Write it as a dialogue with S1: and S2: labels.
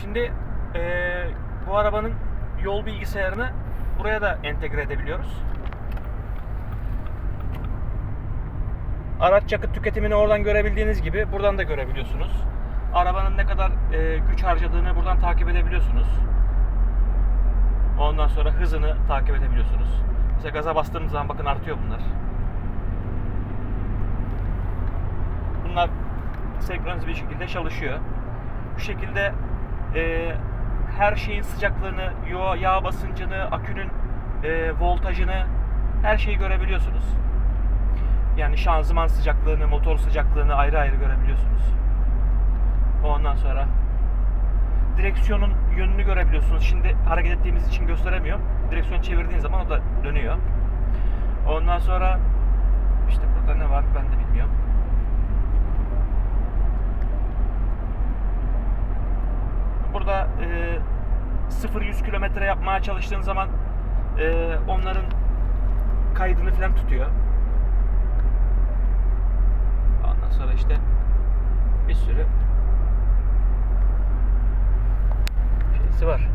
S1: Şimdi eee, bu arabanın yol bilgisayarını buraya da entegre edebiliyoruz. Araç yakıt tüketimini oradan görebildiğiniz gibi buradan da görebiliyorsunuz. Arabanın ne kadar eee, güç harcadığını buradan takip edebiliyorsunuz. Ondan sonra hızını takip edebiliyorsunuz. Mesela gaza bastığımız zaman bakın artıyor bunlar. Bunlar senkronize bir şekilde çalışıyor. Bu şekilde e, her şeyin sıcaklığını, yağ, basıncını, akünün e, voltajını her şeyi görebiliyorsunuz. Yani şanzıman sıcaklığını, motor sıcaklığını ayrı ayrı görebiliyorsunuz. Ondan sonra direksiyonun yönünü görebiliyorsunuz. Şimdi hareket ettiğimiz için gösteremiyorum. Direksiyonu çevirdiğin zaman o da dönüyor. Ondan sonra işte burada ne var ben de bilmiyorum. Burada e, 0-100 kilometre yapmaya çalıştığın zaman e, onların kaydını falan tutuyor. Ondan sonra işte bir sürü şeysi var.